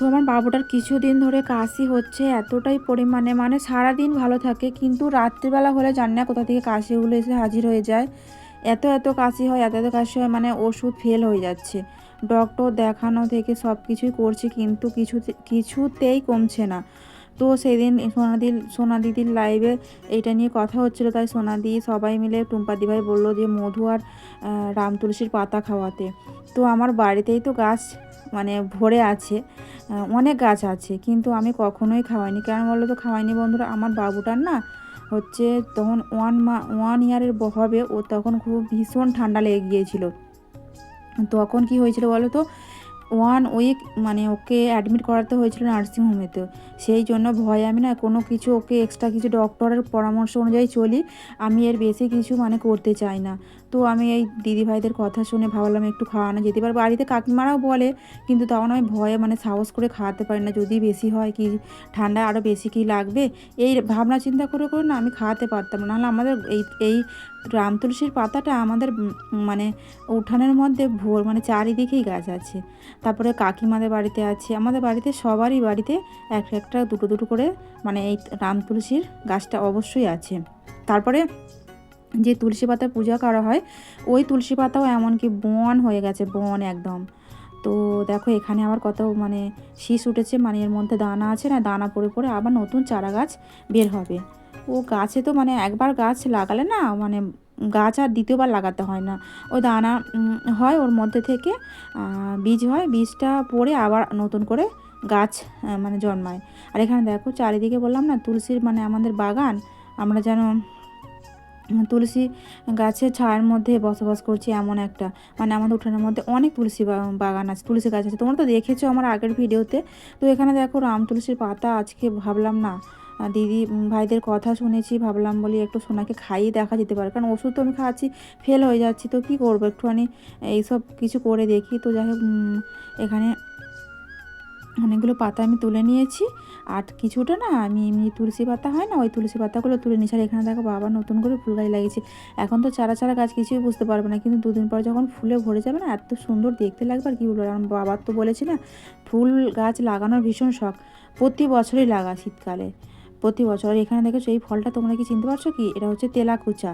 তো আমার বাবুটার কিছুদিন ধরে কাশি হচ্ছে, এতটাই পরিমাণে মানে সারাদিন ভালো থাকে, কিন্তু রাত্রিবেলা হলে জানি না কোথা থেকে কাশিগুলো এসে হাজির হয়ে যায়। এত এত কাশি হয়, এত এত কাশি হয় মানে ওষুধ ফেল হয়ে যাচ্ছে। ডক্টর দেখানো থেকে সব কিছুই করছি, কিন্তু কিছু, কিছুতেই কমছে না। তো সেদিন সোনাদি, সোনাদিদির লাইভে এইটা নিয়ে কথা হচ্ছিল, তাই সোনাদি সবাই মিলে টুম্পাদি ভাই বলল যে, মধু আর রাম তুলসীর পাতা খাওয়াতে। তো আমার বাড়িতেই তো গাছ মানে ভরে আছে অনেক গাছ আছে, কিন্তু আমি কখনোই খাওয়াইনি। কেন বলল তো? খাওয়াইনি বন্ধুরা, আমার বাবুটার না হচ্ছে তখন ওয়ান মা ওয়ান ইয়ারের হবে, ও তখন খুব ভীষণ ঠান্ডা লেগে গিয়েছিল। তখন কি হয়েছিল বলো তো? ওয়ান উইক মানে ওকে অ্যাডমিট করাতে হয়েছিল নার্সিংহোমেতে সেই জন্য ভয়ে আমি না কোনো কিছু ওকে এক্সট্রা কিছু ডক্টরের পরামর্শ অনুযায়ী চলি, আমি এর বেশি কিছু মানে করতে চাই না। তো আমি এই দিদি ভাইদের কথা শুনে ভাবলাম একটু খাওয়ানো যেতে পারে। বাড়িতে কাকিমারাও বলে, কিন্তু তখন আমি ভয়ে মানে সাহস করে খাওয়াতে পারি না, যদি বেশি হয় কি ঠান্ডা আরও বেশি কি লাগবে? এই ভাবনা চিন্তা করে করে না আমি খাওয়াতে পারতাম নাহলে আমাদের এই এই রাম তুলসীর পাতাটা আমাদের মানে উঠানের মধ্যে ভোর মানে চারিদিকেই গাছ আছে। তারপরে কাকিমাদের বাড়িতে আছে। আমাদের বাড়িতে সবারই বাড়িতে এক একটা দুটো দুটো করে মানে এই রাম তুলসীর গাছটা অবশ্যই আছে। তারপরে যে তুলসী পাতা পূজা করা হয়, ওই তুলসী পাতাও এমনকি বন হয়ে গেছে, বন একদম। তো দেখো এখানে আবার কত মানে শীষ উঠেছে মানে এর মধ্যে দানা আছে না, দানা পড়ে পড়ে আবার নতুন চারা গাছ বের হবে। ও গাছে তো মানে একবার গাছ লাগালে না মানে গাছ আর দ্বিতীয়বার লাগাতে হয় না। ও দানা হয় ওর মধ্যে থেকে বীজ হয়, বীজটা পড়ে আবার নতুন করে গাছ মানে জন্মায়। আর এখানে দেখো চারিদিকে বললাম না, তুলসীর মানে আমাদের বাগান, আমরা যেন তুলসী গাছের ছায়ার মধ্যে বসবাস করছি এমন একটা মানে আমাদের উঠানের মধ্যে অনেক তুলসী বাগান আছে, তুলসী গাছ আছে। তোমরা তো দেখেছ আমার আগের ভিডিওতে। তো এখানে দেখো রাম তুলসীর পাতা, আজকে ভাবলাম না দিদি ভাইদের কথা শুনেছি, ভাবলাম বলি একটু সোনাকে খাইয়ে দেখা যেতে পারে, কারণ ওষুধ তো আমি খাচ্ছি ফেল হয়ে যাচ্ছি, তো কি করব একটুখানি, এইসব কিছু করে দেখি। তো যাই হোক এখানে অনেকগুলো পাতা আমি তুলে নিয়েছি। আর কিছুটা না, আমি এমনি তুলসী পাতা হয় না, ওই তুলসী পাতাগুলো তুলে নিয়েছি। আর এখানে দেখো বাবা নতুন করে ফুল গাছ লাগিয়েছি। এখন তো চারা চারা গাছ কিছুই বুঝতে পারবে না। কিন্তু দুদিন পর যখন ফুলে ভরে যাবে না, এত সুন্দর দেখতে লাগবে আর কি বলব। কারণ বাবার তো বলেছি না, ফুল গাছ লাগানোর ভীষণ শখ। প্রতি বছরই লাগা শীতকালে। প্রতি বছর। এখানে দেখেছ এই ফলটা তোমরা কি চিনতে পারছ কি? এটা হচ্ছে তেলাকুচা।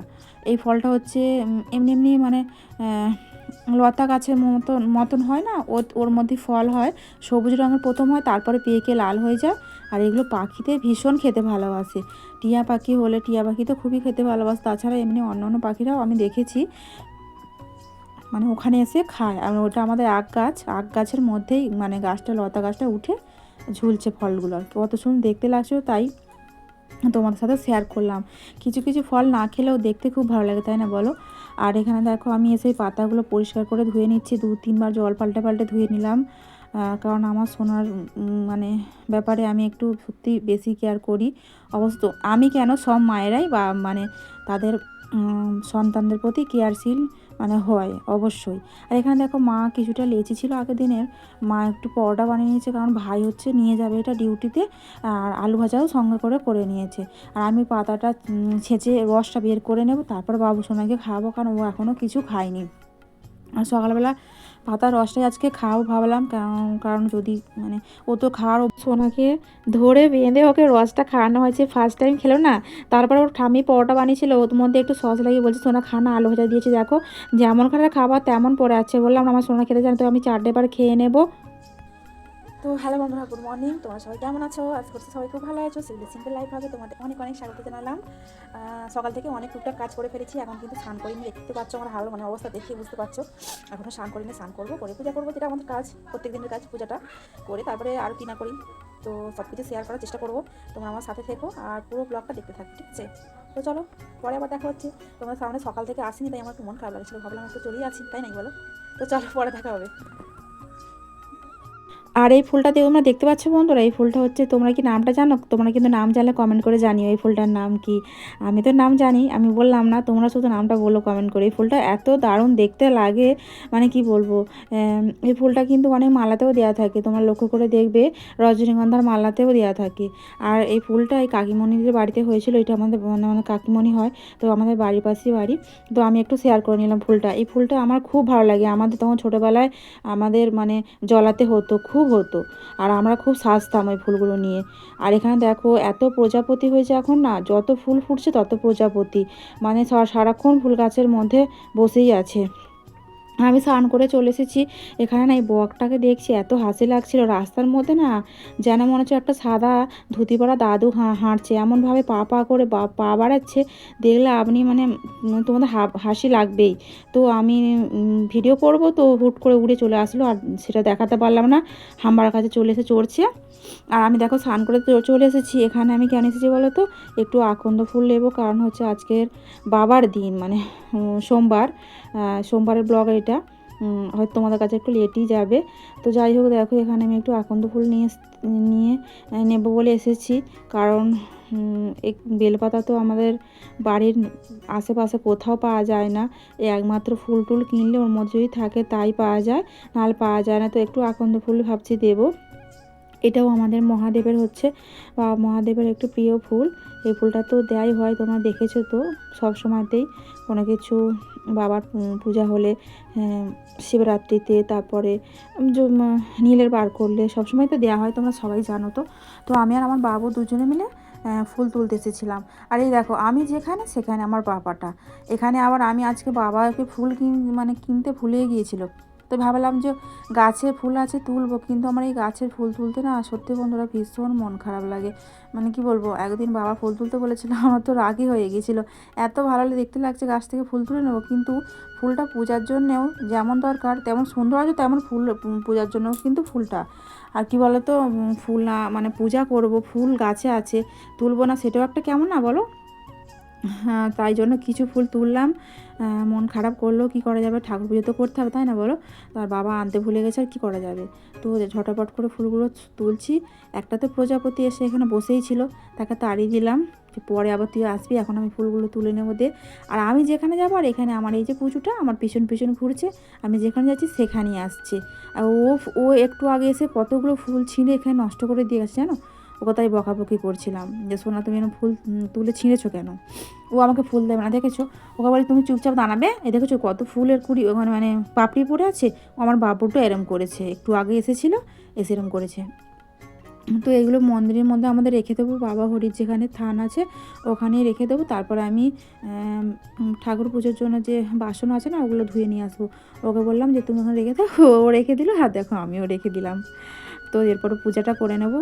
এই ফলটা হচ্ছে এমনি এমনি মানে লতা গাছের মতন মতন হয় না? ও- ওর মধ্যে ফল হয়, সবুজ রঙের প্রথম হয়, তারপরে পেকে লাল হয়ে যায়। আর এগুলো পাখিতে ভীষণ খেতে ভালোবাসে। টিয়া পাখি হলে টিয়া পাখি তো খুবই খেতে ভালোবাসে, তাছাড়া এমনি অন্য অন্য পাখিরাও আমি দেখেছি। মানে ওখানে এসে খায়। আর ওটা আমাদের আখ গাছ, আখ গাছের মধ্যেই মানে গাছটা, লতা গাছটা উঠে ঝুলছে ফলগুলো আর কি। কত সুন্দর দেখতে লাগছিল তাই তোমাদের সাথে শেয়ার করলাম। কিছু কিছু ফল না খেলেও দেখতে খুব ভালো লাগে, তাই না বলো? আর এখানে দেখো আমি এসে পাতাগুলো পরিষ্কার করে ধুয়ে নিচ্ছি। দু তিনবার জল পাল্টে পাল্টে ধুয়ে নিলাম। কারণ আমার সোনার মানে ব্যাপারে আমি একটু সত্যি বেশি কেয়ার করি। অবশ্য আমি কেন সব মায়েরাই বা মানে তাদের সন্তানদের প্রতি কেয়ারশীল মানে হয়, অবশ্যই। আর এখানে দেখো মা কিছুটা লেচি ছিল আগের দিনের। মা একটু পরোটা বানিয়ে নিয়েছে, কারণ ভাই হচ্ছে নিয়ে যাবে এটা ডিউটিতে, আর আলু ভাজাও সঙ্গে করে করে নিয়েছে। আর আমি পাতাটা ছেঁচে রসটা বের করে নেব, তারপর বাবু সোনাকে খাওয়াবো, কারণ ও এখনও কিছু খায়নি। আর সকালবেলা পাতার রসটাই আজকে খাও ভাবলাম, কারণ কারণ যদি মানে ও তো খাওয়ার সোনাকে ধরে বেঁধে ওকে রসটা খাওয়ানো হয়েছে ফার্স্ট টাইম খেলো না, তারপর ওর ঠামি পরোটা বানিয়েছিল, ওর মধ্যে একটু সস লাগিয়ে বলছে, সোনা খানা আলু ভাজা দিয়েছে, দেখো, যেমন খারাপ খাবার তেমন পড়ে আছে। বললাম, আমার সোনা খেতে চান তো আমি চারটে বার খেয়ে নেব। তো হ্যালো বন্ধুরা গুড মর্নিং তোমরা সবাই কেমন আছো? আজ করছি সবাই খুব ভালো আছো। সিম্পল সিম্পল লাইফ হবে তোমাদের অনেক অনেক স্বাগত জানালাম। সকাল থেকে অনেক টুকটাক কাজ করে ফেলেছি। এখন কিন্তু স্নান করিনি দেখতে পাচ্ছ আমার হাল মানে অবস্থা দেখে বুঝতে পারছ। এখনও স্নান করিনি, স্নান করব, করে পূজা করব, যেটা আমাদের কাজ প্রত্যেক দিনের কাজ, পূজাটা করে তারপরে আর কি না করি। তো সব কিছু শেয়ার করার চেষ্টা করব। তোমরা আমার সাথে থেকো আর পুরো ব্লগটা দেখতে থাকো, ঠিক আছে? তো চলো, পরে আবার দেখা হচ্ছে। তোমরা সামনে সকাল থেকে আসিনি, তাই আমার একটু মন খারাপ লাগছিল। ভাবলাম একটু চলেই আছি তাই নাই বলো? তো চলো, পরে দেখা হবে। আর এই ফুলটা দিয়ে তোমরা দেখতে পাচ্ছ বন্ধুরা, এই ফুলটা হচ্ছে তোমরা কি নামটা জানো? তোমরা কিন্তু নাম জানলে কমেন্ট করে জানিও এই ফুলটার নাম কি। আমি তো নাম জানি, আমি বললাম না, তোমরা শুধু নামটা বলো কমেন্ট করে। এই ফুলটা এত দারুণ দেখতে লাগে মানে কি বলব এই ফুলটা কিন্তু অনেক মালাতেও দেওয়া থাকে, তোমরা লক্ষ্য করে দেখবে, রজনীগন্ধার মালাতেও দেওয়া থাকে। আর এই ফুলটা এই কাকিমণিদের বাড়িতে হয়েছিল, এটা আমাদের মানে আমাদের কাকিমণি হয়, তো আমাদের বাড়ির পাশেই বাড়ি। তো আমি একটু শেয়ার করে নিলাম ফুলটা। এই ফুলটা আমার খুব ভালো লাগে, আমাদের তখন ছোটোবেলায় আমাদের মানে জলাতে হতো, খুব খুব হতো। আর আমরা খুব সাজতাম ওই ফুলগুলো নিয়ে। আর এখানে দেখো, এত প্রজাপতি হয়েছে এখন না, যত ফুল ফুটছে তত প্রজাপতি। মানে সারাক্ষণ ফুল গাছের মধ্যে বসেই আছে। আমি স্নান করে চলে এসেছি। এখানে না এই বকটাকে দেখছি, এত হাসি লাগছিল। রাস্তার মধ্যে না যেন মনে হচ্ছে একটা সাদা ধুতি পরা দাদু হাঁটছে। এমনভাবে পা পা করে পা বাড়াচ্ছে, দেখলে আপনি মানে তোমাদের হাসি লাগবেই। তো আমি ভিডিও করব, তো হুট করে উড়ে চলে আসলো আর সেটা দেখাতে পারলাম না। হাম্বার কাছে চলে এসে চড়ছে। আর আমি দেখো স্নান করে চলে এসেছি। এখানে আমি কেন এসেছি বলো তো? একটু আকন্দ ফুল নেব, কারণ হচ্ছে আজকের বাবার দিন মানে সোমবার। সোমবারের ব্লগ এটা হয়তো তোমাদের কাছে একটু লেটই যাবে। তো যাই হোক, দেখো, এখানে আমি একটু আকন্দ ফুল নিয়ে নিয়ে নেব নেব বলে এসেছি। কারণ এক, বেলপাতা তো আমাদের বাড়ির আশেপাশে কোথাও পাওয়া যায় না। এই একমাত্র ফুল টুল কিনলে ওর মধ্যে যদি থাকে, তাই পাওয়া যায়। নাহলে পাওয়া যায় না, তো একটু আকন্দ ফুল ভাবছি দেবো। এটাও আমাদের মহাদেবের হচ্ছে বা মহাদেবের একটু প্রিয় ফুল। এই ফুলটা তো দেয়াই হয় তোমরা দেখেছ তো সব সময়তেই কোনো কিছু বাবার পূজা হলে হ্যাঁ, শিবরাত্রিতে তারপরে নীলের বার করলে সবসময় তো দেওয়া হয় তোমরা সবাই জানো তো। তো আমি আর আমার বাবু দুজনে মিলে ফুল তুলতে এসেছিলাম। আর এই দেখো আমি যেখানে সেখানে আমার বাবাটা। এখানে আবার আমি আজকে বাবাকে ফুল কিন মানে কিনতে ভুলে গিয়েছিল। তো ভাবলাম যে গাছে ফুল আছে তুলবো কিন্তু আমার এই গাছের ফুল তুলতে না সত্যি বন্ধুরা ভীষণ মন খারাপ লাগে। মানে কি বলব একদিন বাবা ফুল তুলতে বলেছিল আমার তো রাগই হয়ে গিয়েছিল। এত ভালো দেখতে লাগছে গাছ থেকে ফুল তুলে নেব কিন্তু ফুলটা পূজার জন্যেও যেমন দরকার তেমন সুন্দর আছে তেমন ফুল পূজার জন্যও কিন্তু ফুলটা। আর কি বলতো উম, ফুল না মানে পূজা করব ফুল গাছে আছে তুলবো না সেটাও একটা কেমন না বলো? তাই জন্য কিছু ফুল তুললাম। মন খারাপ করল, কি করা যাবে? ঠাকুর পুজো তো করতে হবে, তাই না বলো? তার বাবা আনতে ভুলে গেছে, আর কী করা যাবে? তো ঝটাপট করে ফুলগুলো তুলছি। একটা তো প্রজাপতি এসে এখানে বসেই ছিল, তাকে তাড়িয়ে দিলাম যে পরে আবার তুই আসবি, এখন আমি ফুলগুলো তুলে নেব দে। আর আমি যেখানে যাব, আর এখানে আমার এই যে পুজোটা, আমার পিছন পিছন ঘুরছে, আমি যেখানে যাচ্ছি সেখানেই আসছে। আর ও ও একটু আগে এসে কতগুলো ফুল ছিঁড়ে এখানে নষ্ট করে দিয়ে গেছে, জানো? ও কথাই বকাবকি করছিলাম। যে, সোনা, তুমি এরকম ফুল তুলে ছিঁড়েছো কেন? ও আমাকে ফুল দেবে না দেখেছ? ওকে বলি, তুমি চুপচাপ দাঁড়াবে? এ দেখেছ, কত ফুলের কুড়ি, ওখানে মানে পাপড়ি পড়ে আছে? ও আমার বাবুটা এরম করেছে, একটু আগে এসেছিল, এসে এরম করেছে। তো এগুলো মন্দিরের মধ্যে আমাদের রেখে দেবো, বাবা হরির যেখানে থান আছে, ওখানেই রেখে দেবো। তারপর আমি ঠাকুর পুজোর জন্য যে বাসন আছে না, ওগুলো ধুয়ে নিয়ে আসব। ওকে বললাম যে, তুমি ওখানে রেখে দাও। ও রেখে দিল হ্যাঁ দেখো, আমিও রেখে দিলাম। তো এরপর পূজাটা করে নেব।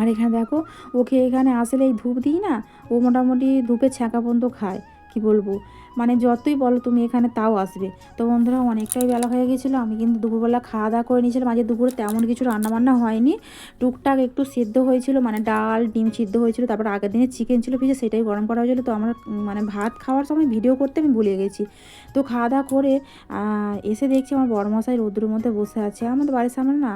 আর এখানে দেখো, ওকে এখানে আসলে এই ধূপ দিই না, ও মোটামুটি ধূপের ছ্যাঁকা পর্যন্ত খায়, কি বলব? মানে যতই বলো তুমি এখানে তাও আসবে। তো বন্ধুরা অনেকটাই বেলা হয়ে গেছিল, আমি কিন্তু দুপুরবেলা খাওয়া দাওয়া করে নিয়েছিলাম। আজকে দুপুরে তেমন কিছু রান্নাবান্না হয়নি। টুকটাক একটু সেদ্ধ হয়েছিল মানে ডাল, ডিম সিদ্ধ হয়েছিল, তারপর আগের দিনে চিকেন ছিল ভিজে সেটাই গরম করা হয়েছিল। তো আমার মানে ভাত খাওয়ার সময় ভিডিও করতে আমি ভুলে গেছি। তো খাওয়া দাওয়া করে এসে দেখছি আমার বড়মশাই রোদ্রের মধ্যে বসে আছে। আমাদের বাড়ির সামনে না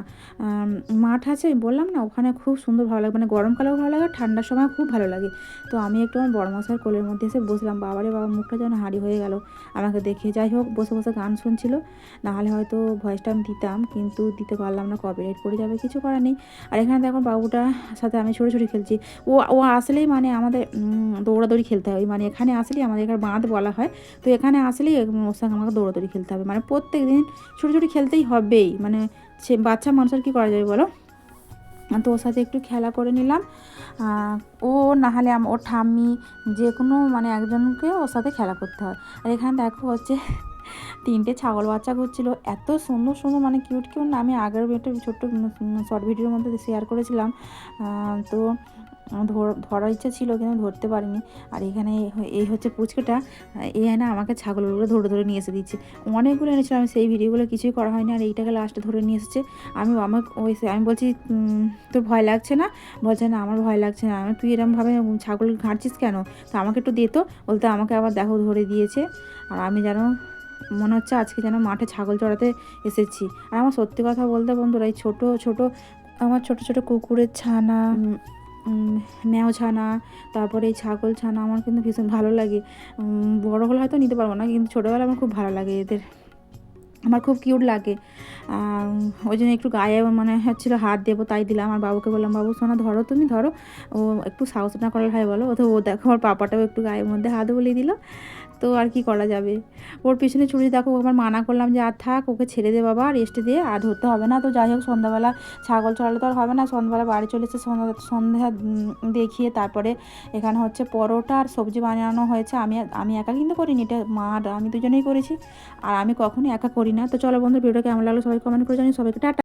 মাঠ আছে, বললাম না, ওখানে খুব সুন্দর ভালো লাগে মানে গরমকালেও ভালো লাগে ঠান্ডার সময় খুব ভালো লাগে। তো আমি একটু আমার বড় মশার কোলের মধ্যে এসে বসলাম। বাবারে বাবা, মুখটা যেন হাঁড়ি হয়ে গেল। আমাকে দেখে যাই হোক, বসে বসে গান শুনছিল। নাহলে হয়তো ভয়েসটা আমি দিতাম, কিন্তু দিতে পারলাম না কপিরাইট পড়ে যাবে, কিছু করার নেই। আর এখানে দেখুন বাবুটার সাথে আমি ছোটো ছোটো খেলছি। ও ও আসলেই মানে আমাদের দৌড়াদৌড়ি খেলতে হয়। মানে এখানে আসলেই আমাদের এখানে বাঁধ বলা হয়। তো এখানে আসলেই ওর সঙ্গে আমাকে দৌড়াদৌড়ি খেলতে হবে। মানে প্রত্যেক দিন ছোটো ছোটো খেলতেই হবেই। মানে সে বাচ্চা মানুষের কী করা যাবে বলো? তো ওর সাথে একটু খেলা করে নিলাম। ও নাহলে ওর ঠাম্মি যে কোনো মানে একজনকে ওর সাথে খেলা করতে হয়। আর এখানে দেখো হচ্ছে তিনটে ছাগল বাচ্চা ঘুরছিল এত সুন্দর সুন্দর মানে কিউট কিউট না, আমি আগের একটা ছোট্ট শর্ট ভিডিওর মধ্যে শেয়ার করেছিলাম। তো ধরার ইচ্ছা ছিল কিন্তু ধরতে পারিনি। আর এখানে এই- হচ্ছে পুচকেটা এই না আমাকে ছাগলগুলো ধরে ধরে নিয়ে এসে দিচ্ছে। অনেকগুলো এনেছিলাম আমি সেই ভিডিওগুলো কিছুই করা হয়নি, আর এইটাকে লাস্টে ধরে নিয়ে এসেছে। আমি আমার ওই আমি বলছি তোর ভয় লাগছে না? বলছে, না, আমার ভয় লাগছে না। আমি, তুই এরমভাবে ছাগল ঘাঁটছিস কেন? তো আমাকে একটু দিয়ে তো। বলতে, আমাকে আবার দেখো, ধরে দিয়েছে। আর আমি যেন, মনে হচ্ছে আজকে যেন মাঠে ছাগল চড়াতে এসেছি। আর আমার সত্যি কথা বলতে বন্ধুরা, এই ছোটো ছোটো, আমার ছোট ছোট কুকুরের ছানা ম্যাও ছানা, তারপরে ছাগল ছানা আমার কিন্তু ভীষণ ভালো লাগে। বড়ো বড় হলে হয়তো নিতে পারব না, কিন্তু ছোটোবেলা আমার খুব ভালো লাগে এদের। আমার খুব কিউট লাগে। ওই জন্য একটু গায়ে মানে হচ্ছিল হাত দেবো, তাই দিলাম। আমার বাবুকে বললাম, বাবু, সোনা, ধরো তুমি, ধরো। ও একটু সাহস না করার হয় বলো। ও তো, ও দেখো, আমার পাপাটাও একটু গায়ের মধ্যে হাত বলিয়ে দিল। তো আর কি করা যাবে? ওর পিছনে ছুটি দেখো আবার মানা করলাম যে, আর থাক, ওকে ছেড়ে দে বাবা রেস্ট দিয়ে আর ধরতে হবে না। তো যাই হোক, সন্ধ্যাবেলা ছাগল চড়ালে তো আর হবে না, সন্ধ্যাবেলা বাড়ি চলে এসে সন্ধ্যা দেখিয়ে তারপরে এখানে হচ্ছে পরোটা আর সবজি বানানো হয়েছে। আমি আমি একা কিন্তু করিনি, এটা মা আর আমি দুজনেই করেছি, আর আমি কখনোই একা করি না। তো চলো বন্ধু ভিডিওটা কেমন লাগল সবাই কমেন্ট করে জানি সবাইকে টাটা।